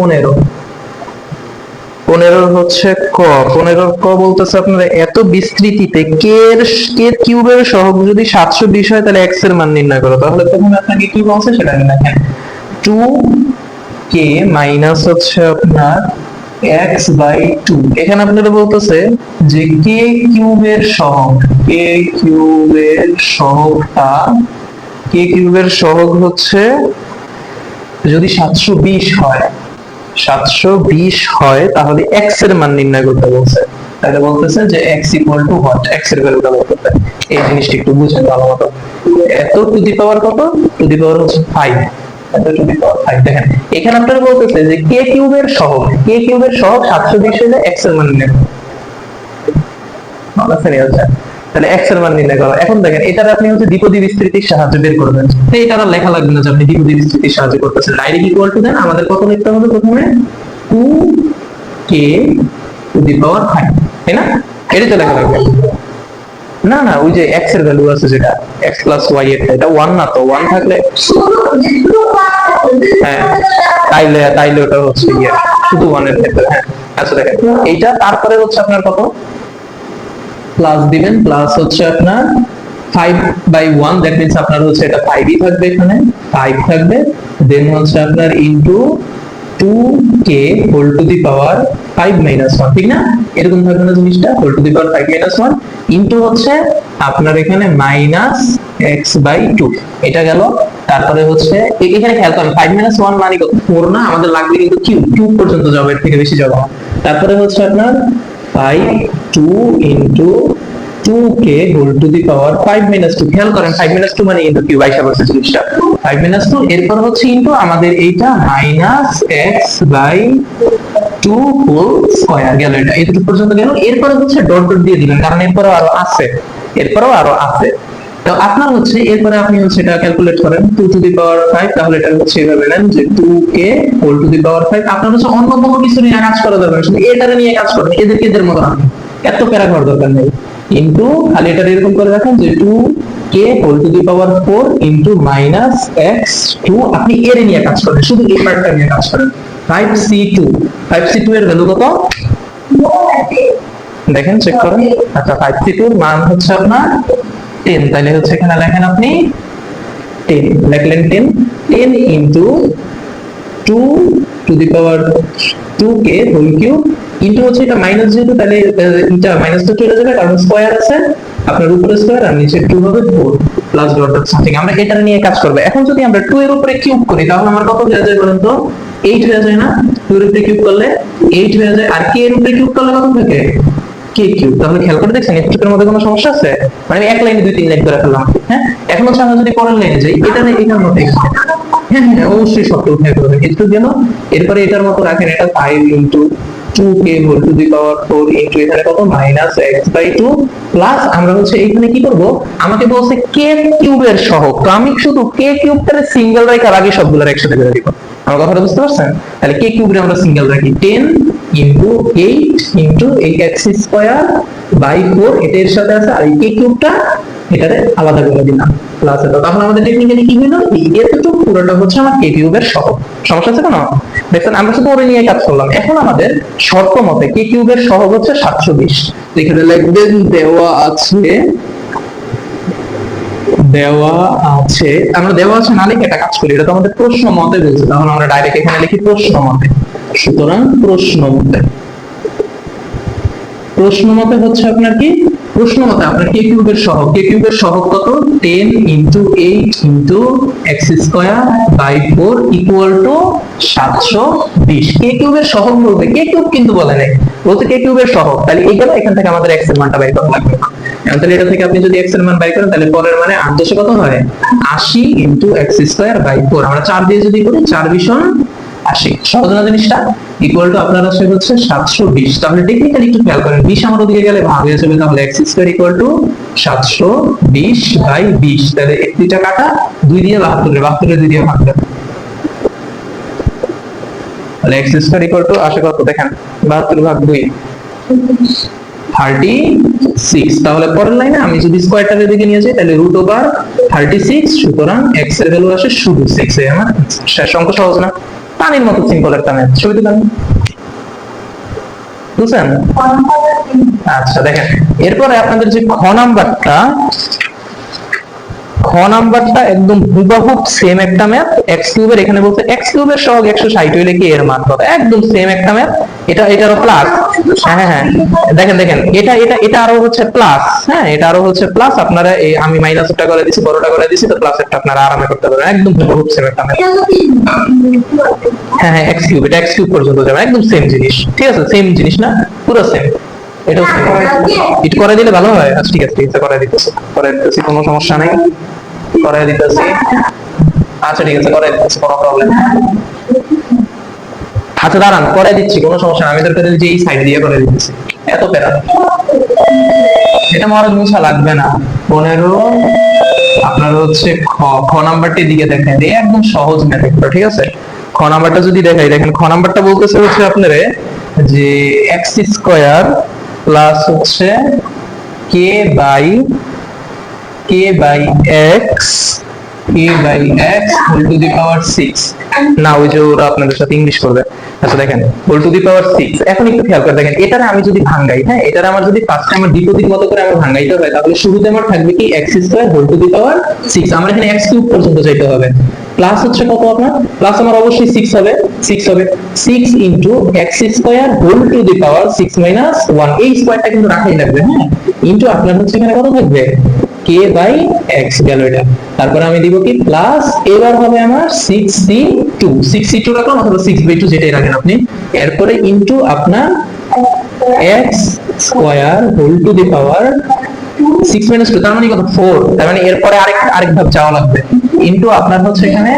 পনেরো। পনেরো হচ্ছে ক। পনেরোর ক বলতেছে আপনারা, এত বিস্তৃতিতে কে এর কে কিউবের সহগ যদি সাতশো বিশ হয়, তাহলে এক্সের মান নির্ণয় করো। তাহলে প্রথমে আপনাকে কি বলছে সেটা লেখেন টু কে মাইনাস হচ্ছে আপনার এক্স বাই টু। এখানে আপনারা বলতেছে যে কে কিউবের সহগ, কে কিউবের সহগটা, কে কিউবের সহগ হচ্ছে যদি সাতশো বিশ হয় সাতশো বিশ হয়, তাহলে এক্সের মান নির্ণয় করতে বলছে। তাহলে বলতেছে যে এক্স ইকুয়াল টু হোয়াট এক্সের ভ্যালুটা বের করতে। এই জিনিসটা একটু বুঝেন ভালো মতো এত টু দি পাওয়ার কত? টু দি পাওয়ার হচ্ছে ফাইভ এত টু এখানে আপনারা বলতেছে যে কে কিউবের সহগ। কে কিউবের সহগ সাতশো বিশ হলে এক্সের মান যাচ্ছে। তাহলে x এর মান নির্ণয় করা। এখন দেখেন, এটার আপনি হচ্ছে দ্বিপদী বিস্তৃতির সাহায্যে বের করবেন এটা আর লেখা লাগবে না যে আপনি দ্বিপদী বিস্তৃতির সাহায্যে করতেছেন। ডাইরেক্ট ইকুয়াল টু দেন আমাদের কত লিখতে হবে প্রথমে? 2k টু দি পাওয়ার 5 তাই না? এটা তো লেখা লাগবে। না না, ওই যে x এর ভ্যালু আছে যেটা, x প্লাস y এর, এটা 1 না তো 1 থাকলে হ্যাঁ তাইলে তাইলে ওটা হচ্ছে ইয়ে শুধু 1 এর ক্ষেত্রে। হ্যাঁ আচ্ছা দেখেন, এইটা তারপরে হচ্ছে আপনার কত? প্লাস দিবেন প্লাস হচ্ছে আপনার five by one that means আপনার হচ্ছে এটা ফাইভই থাকবে এখানে ফাইভ থাকবে দেন হচ্ছে আপনার into two k whole to the power five minus one ঠিক না এরকম থাকবে না জিনিসটা whole to the power five minus one into হচ্ছে আপনার এখানে মাইনাস এক্স বাই টু এটা গেল, তারপরে হচ্ছে এখানে খেয়াল করেন ফাইভ মাইনাস ওয়ান মানে ফোর না, আমাদের লাগবে কিন্তু কিউব কিউব পর্যন্ত যাবে এর থেকে বেশি যাবে। তারপরে হচ্ছে আপনার five two into two k whole to the power five minus two খেয়াল করেন ফাইভ মাইনাস টু মানে ইন্টু কিউব আইসা বসে জিনিসটা ফাইভ মাইনাস টু এরপর হচ্ছে ইন্টু আমাদের এইটা minus x by two whole square গেল এটা এতটুকু পর্যন্ত গেল এরপরে হচ্ছে ডট ডট দিয়ে দিবেন কারণ এরপরেও আরও আছে এরপরেও আরও আছে তো আপনার হচ্ছে এরপরে আপনি হচ্ছে এটা ক্যালকুলেট করেন two two the power five তাহলে এটা হচ্ছে এভাবে নেন যে two k whole to the power five আপনার হচ্ছে অন্য কোনো কিছু নিয়ে কাজ করা নেই, শুধু এটারে নিয়ে কাজ করেন এদেরকে এদের মতো রাখেন এত প্যারা করার দরকার নেই। ইন্টু খালি এটা এরকম করে রাখেন যে two k whole to the power four into minus x two আপনি এর নিয়ে কাজ করেন, শুধু এই পার্টটা নিয়ে কাজ করেন। Five C two five C two এর ভ্যালু কত? দেখেন চেক করেন। আচ্ছা ফাইভ সি টুর মান হচ্ছে আপনার টেন তাহলে হচ্ছে এখানে লেখেন আপনি ten লেখলেন ten ten into two two the power two k whole cube into হচ্ছে এটা মাইনাস যেহেতু, তাহলে এটা মাইনাস তো চলে যাবে, কারণ স্কোয়ার আছে, আপনার উপরে স্কোয়ার আর নিচে টু হবে four plus dot dot something আমরা এটা নিয়ে কাজ করব। এখন যদি আমরা টু এর উপরে কিউব করি, তাহলে আমার কত হয়ে যায় বলুন তো? এইট হয়ে যায় না? টু এর উপরে কিউব করলে এইট হয়ে যায়, আর কে এর উপরে কিউব করলে কত থাকে? কে কিউব তাহলে খেয়াল করে দেখছেন একটুকের মধ্যে কোনো সমস্যা আছে? মানে এক লাইনে, দুই তিন লাইন করে ফেললাম। হ্যাঁ? এখন হচ্ছে আমরা যদি পরের লাইনে যাই, এটা এটার মতো হ্যাঁ হ্যাঁ অবশ্যই সবটা উঠে করবেন একটু যেন, এরপরে এটার মতো রাখেন, এটা five into two k whole to the power four into এখানে কত? Minus x by two plus আমরা হচ্ছে এইখানে কি করব? আমাকে বলছে কে কিউবের সহগ। তো আমি শুধু কে কিউবটারে সিঙ্গেল রেখার আগে সবগুলোর একসাথে করে দিব। আমার কথাটা বুঝতে পারছেন? তাহলে কে কিউবরে আমরা সিঙ্গেল রাখি। টেন ইন্টু এইট ইন্টু এই এক্স স্কোয়ার বাই ফোর এটা এর সাথে আছে। আর এই কে কিউবটা এটারে আলাদা করে দিলাম। প্লাস এটা তখন আমাদের টেকনিক্যালি কি হলো এই এতটুকু পুরোটা হচ্ছে আমার কে কিউবের সহগ। সমস্যা আছে কোনো? দেখছেন আমরা শুধু ওরে নিয়ে কাজ করলাম। এখন আমাদের শর্ত মতে কে কিউবের সহগ হচ্ছে সাতশো বিশ। এখানে লিখবেন দেওয়া আছে দেওয়া আছে। আমরা দেওয়া আছে না লিখে একটা কাজ করি এটা তো আমাদের প্রশ্ন মতে বলছে তখন আমরা ডাইরেক্ট এখানে লিখি প্রশ্ন মতে। সুতরাং প্রশ্ন মতে। প্রশ্ন মতে হচ্ছে আপনার কি? প্রশ্ন মতে আপনার কে কিউবের সহগ কে কিউবের সহগ কত? Ten into eight into x square by four equal to সাতশো বিশ। কে কিউবের সহগ বলতে কে কিউব কিন্তু বলে নাই। বলতে কে কিউবের সহগ। তাহলে এই গেল এখান থেকে আমাদের এক্সের মানটা বের করা লাগবে তাহলে এটা থেকে আপনি যদি এক্সের মান বাই করেন, তাহলে পরের মানে আট দশে কত হয়? আশি into x square by four আমরা চার দিয়ে যদি করি, চার ভীষণ আশি। সহজ না জিনিসটা ইকুয়াল টু আপনার আসে হচ্ছে সাতশো বিশ। তাহলে টেকনিক্যালি একটু খেয়াল করেন, বিশ আমার ওদিকে গেলে ভাগ হয়ে যাবে, তাহলে এক্স স্কোয়ার ইকুয়াল টু সাতশো বিশ বাই বিশ। তাহলে দুইটা কাটা, দুই দিয়ে বাহাত্তরে বাহাত্তরে দুই দিয়ে ভাগ দেবে তাহলে এক্স স্কোয়ার ইকুয়াল টু আসে কত দেখেন, বাহাত্তর ভাগ দুই। থার্টি সিক্স তাহলে পরের লাইনে আমি যদি স্কোয়ারটার দিকে নিয়ে যাই, তাহলে রুট ওভার থার্টি সিক্স সুতরাং এক্সের ভ্যালু আসে শুধু সিক্স আমার শেষ অঙ্ক সহজ না। পানির মতো সিম্পল একটা ম্যাথ ছবি দিলাম বুঝছেন? আচ্ছা দেখেন। এরপরে আপনাদের যে খ নাম্বারটা খ নাম্বারটা একদম হুবাহুব সেম একটা ম্যাথ এক্স কিউবের এখানে বলছে এক্স কিউবের সহগ একশো ষাট হইলে কি এর মান কত একদম সেম একটা ম্যাথ এটা, এটারও প্লাস হ্যাঁ হ্যাঁ হ্যাঁ। দেখেন দেখেন, এটা এটা এটা আরও হচ্ছে প্লাস হ্যাঁ এটা আরও হচ্ছে প্লাস আপনারা এই আমি মাইনাসটা করে দিছি, বড়টা করে দিছি, তো প্লাস একটা আপনারা আরামে করতে পারবেন। একদম হুবাহুব সেম একটা ম্যাথ হ্যাঁ হ্যাঁ এক্স কিউব এটা এক্স কিউব পর্যন্ত যাবে। একদম সেম জিনিস। ঠিক আছে? সেম জিনিস না? পুরো সেম সেম করে দিলে। ভালো হয়? আচ্ছা ঠিক আছে ঠিক আছে দিতেছি। দিতেছি, কোনো সমস্যা দিতেছি। আচ্ছা ঠিক আছে দিতেছি, কোনো প্রবলেম আচ্ছা দাঁড়ান দিচ্ছি, কোনো সমস্যা আমি তোর যে এই সাইড দিয়ে করে দিতেছি। এত প্যারা। এটা মহারাজ মুছা লাগবে না। পনেরো, আপনার হচ্ছে খ খ দিকে দেখেন। এই একদম সহজ ম্যাথ ঠিক আছে? খ নাম্বারটা যদি দেখাই, দেখেন, খ নাম্বারটা বলতেছে হচ্ছে আপনারে যে এক্স স্কোয়ার প্লাস হচ্ছে k by k by x k by x whole to the power six না ওই যে ওরা আপনাদের সাথে ইংলিশ করবে। আচ্ছা দেখেন whole to the power six এখন একটু খেয়াল করে দেখেন, এটারে আমি যদি ভাঙ্গাই হ্যাঁ এটারে আমার যদি ফার্স্টে আমার দ্বিপদীর মতো করে আমার ভাঙ্গাইতে হয়, তাহলে শুরুতে আমার থাকবে কি x square whole to the power six আমার এখানে এক্স কিউব পর্যন্ত যাইতে হবে। প্লাস হচ্ছে কত আপনার? প্লাস আমার অবশ্যই সিক্স হবে। সিক্স হবে। Six into x square whole to the power six minus one এই স্কোয়ারটা কিন্তু রাখাই লাগবে হ্যাঁ? ইন্টু আপনার হচ্ছে এখানে কত থাকবে? কে বাই এক্স গেল এটা। তারপরে আমি দিব কি? প্লাস এবার হবে আমার six C two six C two রাখলাম অথবা সিক্স বাই টু যেটাই রাখেন আপনি। এরপরে ইন্টু আপনার x square whole to the power six minus two তার মানে কত ফোর তার মানে এরপরে আরেক আরেক ধাপ যাওয়া লাগবে। ইন্টু আপনার হচ্ছে এখানে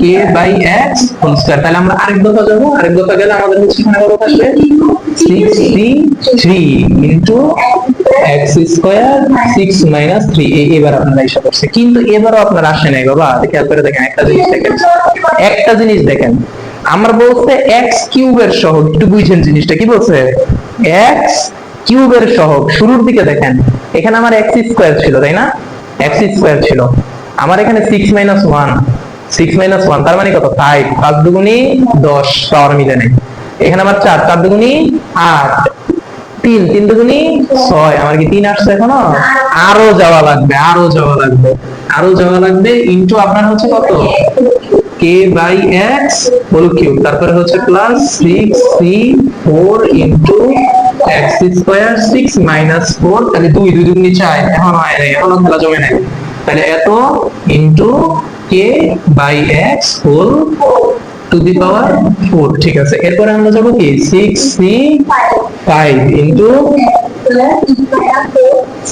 k by x whole square তাহলে আমরা আরেক দফা যাব। আরেক দফা গেলে আমাদের হচ্ছে এখানে কত C three into x square six minus three এবার আপনারা হিসাব করছে। কিন্তু এবারও আপনার আসে নাই, বাবা। খেয়াল করে দেখেন, একটা জিনিস দেখেন। একটা জিনিস দেখেন। আমার বলছে এক্স কিউবের সহগ। একটু বুঝছেন জিনিসটা। কি বলছে? এক্স কিউবের সহগ, শুরুর দিকে দেখেন, এখানে আমার এক্স স্কোয়ার ছিল, তাই না? এক্স স্কোয়ার ছিল। আমার এখানে six minus one six minus one তার মানে কত? ফাইভ পাঁচ দুগুনি দশ, পাওয়ার মিলে নেই। এখানে আমার চার চার দুগুনি আট, তিন তিন দুগুনি ছয়, আমার কি তিন আসছে এখনও? আরও যাওয়া লাগবে, আরও যাওয়া লাগবে, আরও যাওয়া লাগবে ইন্টু আপনার হচ্ছে কত? K by x whole cube তারপরে হচ্ছে plus six C four into x square six minus four তাহলে দুই দুই দুগুনি চার এখন হয় নাই এখনও খেলা জমে নাই তাহলে এত into k by x whole to the power four ঠিক আছে? এরপরে আমরা যাব কি? Six C five into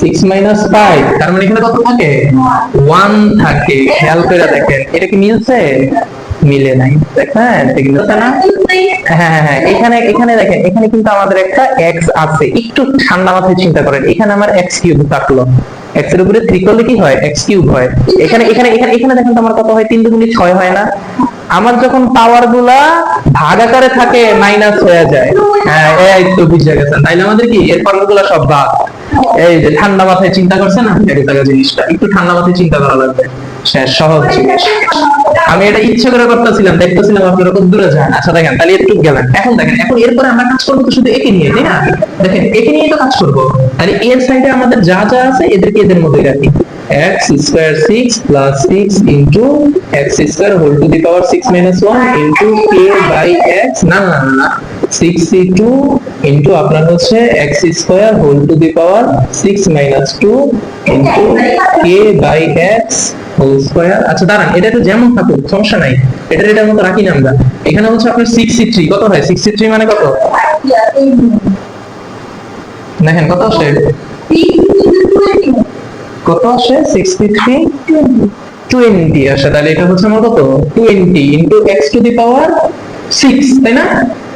six minus five তার মানে এখানে কত থাকে? ওয়ান থাকে খেয়াল করে দেখেন। এটা কি মিলছে? মিলে নাই। না। হ্যাঁ হ্যাঁ হ্যাঁ এখানে এখানে দেখেন, এখানে কিন্তু আমাদের একটা এক্স আছে। একটু ঠান্ডা মাথায় চিন্তা করেন, এখানে আমার এক্স কিউব থাকল। এক্সের উপরে থ্রি করলে কি হয়? এক্স কিউব হয়। এখানে এখানে এখানে এখানে দেখেন তো আমার কত হয়? তিন দুগুণি ছয় হয় না? আমার যখন পাওয়ারগুলা ভাগ আকারে থাকে মাইনাস হয়ে যায়। হ্যাঁ এই তো বুঝে গেছেন তাইলে আমাদের কি? এরগুলা সব ভাগ এই যে ঠান্ডা মাথায় চিন্তা করছেন আপনি জিনিসটা। একটু ঠান্ডা মাথায় চিন্তা করা লাগবে। শেষ সহজ জিনিস। আমি এটা ইচ্ছে করে করতেছিলাম, দেখতেছিলাম আপনারা কত দূরে যান। আচ্ছা দেখেন, তাহলে একটু গেলেন। এখন দেখেন, এখন এরপরে আমরা কাজ করব তো শুধু একে নিয়ে, তাই না? দেখেন, একে নিয়ে তো কাজ করব। তাহলে এর সাইডে আমাদের যা যা আছে, এদেরকে এদের মধ্যে রাখি। X square 6 plus 6 into x square whole to the power 6 minus 1 into k by x না না না না 62 into আপনার হচ্ছে x square whole to the power 6 minus 2 into k by x whole square আচ্ছা দাঁড়ান, এটা তো যেমন থাকুক, সমস্যা নাই। এটা এটার মতো রাখি না আমরা। এখানে হচ্ছে আপনার 63 কত হয়? 63 মানে কত? দেখেন, কত আসে? কত আসে? 63 টোয়েন্টি আসে। তাহলে এটা হচ্ছে আমার কত? Twenty into x to the power six তাই না?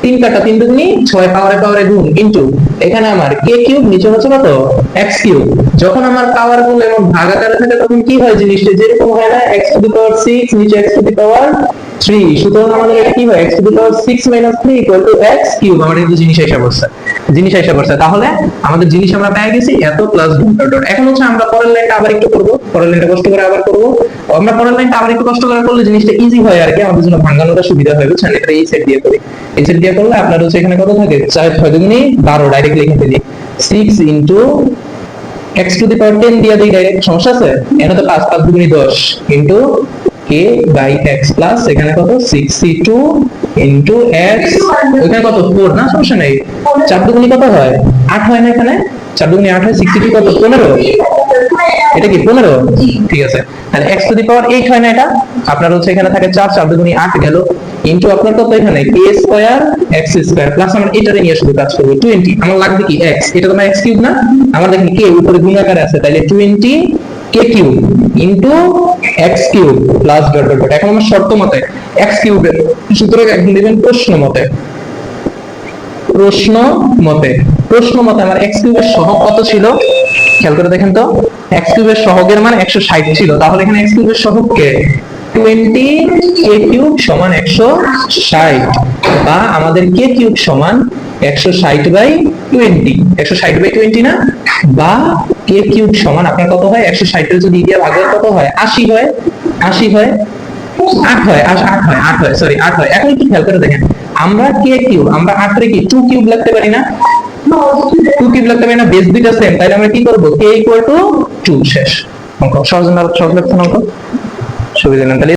তিন কাটা তিন দুগুনি, ছয় পাওয়ারে পাওয়ারে গুণ ইন্টু। এখানে আমার কে কিউব, নিচে হচ্ছে কত? X cube. যখন আমার পাওয়ার গুণ এবং ভাগাকারে থাকে, তখন কি হয় জিনিসটা? যেরকম হয় না, x to the power six নিচে x to the power three সুতরাং আমাদের কি হয়? X to the power six minus three equal to x cube. আমার কিন্তু জিনিস এসে বসছে জিনিস এসে পড়ছে। তাহলে আমাদের জিনিস আমরা পেয়ে গেছি, এত প্লাস ডট ডট এখন হচ্ছে আমরা পরের লাইনটা আবার একটু করব। পরের লাইনটা কষ্ট করে আবার করব। আমরা পরের লাইনটা আবার একটু কষ্ট করে করলে জিনিসটা ইজি হয় আর কি। আমাদের জন্য ভাঙানোটা সুবিধা হয়, বুঝছেন? এটা এই সেট দিয়ে করি। এই সেট দিয়ে করলে আপনার হচ্ছে এখানে কত থাকে? চার, ছয় দুগুনি বারো ডাইরেক্ট লিখে ফেলি। Six into x to the power 10 দিয়ে দিই ডাইরেক্ট সমস্যা আছে? এখানে তো 5 5 দুগুনি 10 into k by x plus এখানে কত? 6c2 ইনটু x ওখানে কত? 4 না? সমস্যা নেই। 4 দুগুনি কত হয়? 8 হয় না এখানে? 4 দুগুনি 8 হয় 62 কত? 15 এটা কি 15 ঠিক আছে। তাহলে x টু দি পাওয়ার 8 হয় না এটা? আপনার হচ্ছে এখানে থাকে 4 4 দুগুনি 8 গেল। ইনটু আপনার কত এখানে? k square x square plus আমরা এটারে নিয়ে শুধু কাজ করব। 20 আমার লাগবে কি? x এটা তো আমার x কিউব না? আমার দেখেন k উপরে গুণ আকারে আছে। তাহলে 20 k cube into x cube plus dot dot এখন আমার শর্ত মতে x কিউবের সুতরাং এখন দিবেন প্রশ্ন মতে। প্রশ্ন মতে। প্রশ্ন মতে আমার x কিউবের সহগ কত ছিল? খেয়াল করে দেখেন তো। X কিউবের সহগের মান 160 ছিল। তাহলে এখানে x কিউবের সহগ কে? 20 k কিউব সমান 160 বা আমাদের k কিউব সমান 160 বাই 20 160 বাই 20 না? বা k কিউব সমান আপনার কত হয়? 160 এর যদি দিয়ে ভাগ কত হয়? 80 হয়। 80 হয়। আট হয়। আট হয়। আট হয়। সরি আট হয়। এখন একটু খেয়াল করে দেখেন। আমরা কে কিউব আমরা কি? টু কিউব লিখতে পারি না? টু কিউব লিখতে পারি না। বেস দুইটা সেম তাহলে আমরা কি করব? কে ইকুয়াল টু টু শেষ। অঙ্ক। সহজ না, সহজ লাগছে অঙ্ক সুবিধা তাহলে